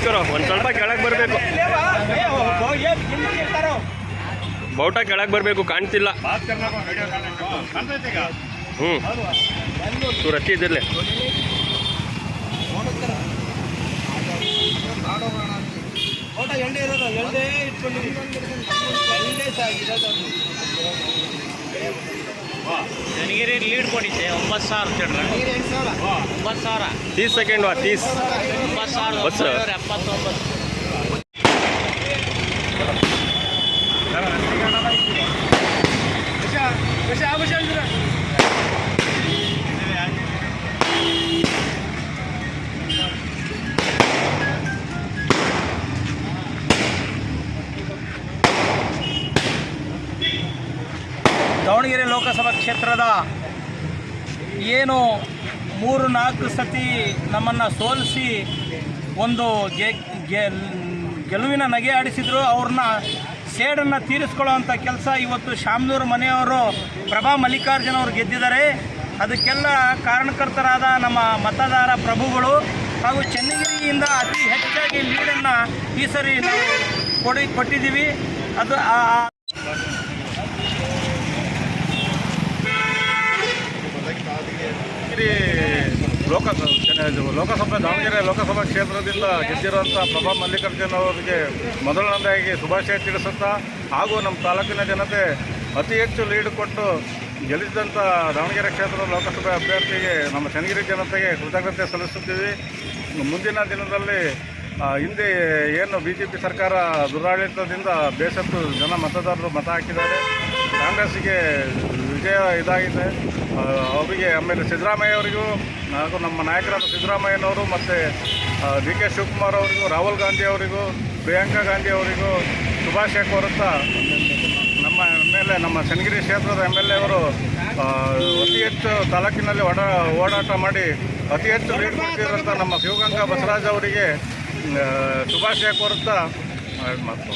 ಇವರು ಒಂದು ಸ್ವಲ್ಪ ಕೆಳಗೆ ಬರಬೇಕು. ಬೌಟ ಕೆಳಗೆ ಬರಬೇಕು ಕಾಣ್ತಿಲ್ಲ. ಹ್ಞೂ ಇವ್ರು ಹತ್ತಿ ಇದ್ದಿರಲಿ. ಊಟ ಎಣ್ಣೆ ಇರೋದು ಎಣ್ಣೆ ಇಟ್ಕೊಂಡಿದ್ದೀವಿ ಎಣ್ಣೆ ಸಾಗಿರೋದು ನನಗೆ ಲೀಡ್ ಕೊಟ್ಟಿದ್ದೆ ಒಂಬತ್ತು ಸಾವಿರ? ಸಾವಿರ ಒಂಬತ್ತು ಸಾವಿರ. ತೀಸ್ ಸೆಕೆಂಡ್ ವಾ ತೀಸ್. ಒಂಬತ್ತು ಸಾವಿರದ ಬಸ್? ಒಂಬೈನೂರ ಎಪ್ಪತ್ತೊಂಬತ್ತು. ದಾವಣಗೆರೆ ಲೋಕಸಭಾ ಕ್ಷೇತ್ರದ ಏನು ಮೂರು ನಾಲ್ಕು ಸತಿ ನಮ್ಮನ್ನು ಸೋಲಿಸಿ ಒಂದು ಗೆ ಗೆಲುವಿನ ನಗೆ ಆಡಿಸಿದ್ರು, ಅವ್ರನ್ನ ಸೇಡನ್ನು ತೀರಿಸ್ಕೊಳ್ಳೋವಂಥ ಕೆಲಸ ಇವತ್ತು ಶಾಮನೂರು ಮನೆಯವರು ಪ್ರಭಾ ಮಲ್ಲಿಕಾರ್ಜುನ ಅವರು ಗೆದ್ದಿದ್ದಾರೆ. ಅದಕ್ಕೆಲ್ಲ ಕಾರಣಕರ್ತರಾದ ನಮ್ಮ ಮತದಾರ ಪ್ರಭುಗಳು ಹಾಗೂ ಚೆನ್ನಗಿರಿಯಿಂದ ಅತಿ ಹೆಚ್ಚಾಗಿ ಲೀಡನ್ನು ಈ ಸರಿ ನಾವು ಕೊಡಿ ಕೊಟ್ಟಿದ್ದೀವಿ. ಅದು ಲೋಕ ಲೋಕಸಭೆ, ದಾವಣಗೆರೆ ಲೋಕಸಭಾ ಕ್ಷೇತ್ರದಿಂದ ಗೆದ್ದಿರುವಂಥ ಪ್ರಭಾ ಮಲ್ಲಿಕಾರ್ಜುನ್ ಅವರಿಗೆ ಮೊದಲನೇದಾಗಿ ಶುಭಾಶಯ ತಿಳಿಸುತ್ತಾ, ಹಾಗೂ ನಮ್ಮ ತಾಲೂಕಿನ ಜನತೆ ಅತಿ ಹೆಚ್ಚು ಲೀಡ್ ಕೊಟ್ಟು ಗೆಲ್ಲಿಸಿದಂಥ ದಾವಣಗೆರೆ ಕ್ಷೇತ್ರದ ಲೋಕಸಭೆ ಅಭ್ಯರ್ಥಿಗೆ ನಮ್ಮ ಚನ್ನಗಿರಿ ಜನತೆಗೆ ಕೃತಜ್ಞತೆ ಸಲ್ಲಿಸುತ್ತೀವಿ. ಮುಂದಿನ ದಿನದಲ್ಲಿ ಹಿಂದೆ ಏನು ಬಿ ಜೆ ಪಿ ಸರ್ಕಾರ ದುರಾಡಳಿತದಿಂದ ಬೇಸತ್ತು ಜನ ಮತದಾರರು ಮತ ಹಾಕಿದ್ದಾರೆ. ಕಾಂಗ್ರೆಸ್ಸಿಗೆ ವಿಜಯ ಇದಾಗಿದೆ. ಅವರಿಗೆ, ಆಮೇಲೆ ಸಿದ್ದರಾಮಯ್ಯ ಅವರಿಗೂ, ಹಾಗೂ ನಮ್ಮ ನಾಯಕರಾದ ಸಿದ್ದರಾಮಯ್ಯನವರು, ಮತ್ತು ಡಿ ಕೆ ಶಿವಕುಮಾರ್ ಅವರಿಗೂ, ರಾಹುಲ್ ಗಾಂಧಿ ಅವರಿಗೂ, ಪ್ರಿಯಾಂಕಾ ಗಾಂಧಿ ಅವರಿಗೂ, ಶುಭಾಶಯ ಕೋರುತ್ತಾ, ನಮ್ಮ ಎಂ ಎಲ್ ಎ, ನಮ್ಮ ಚನ್ನಗಿರಿ ಕ್ಷೇತ್ರದ ಎಂ ಎಲ್ ಎ ಅವರು ಅತಿ ಹೆಚ್ಚು ತಾಲೂಕಿನಲ್ಲಿ ಓಡಾ ಓಡಾಟ ಮಾಡಿ, ಅತಿ ಹೆಚ್ಚು ಲೀಡ್ ಕೊಟ್ಟಿರುವಂಥ ನಮ್ಮ ಶಿವಗಂಗಾ ಬಸವರಾಜ್ ಅವರಿಗೆ ಶುಭಾಶಯ ಕೋರುತ್ತಾ ಮಾತು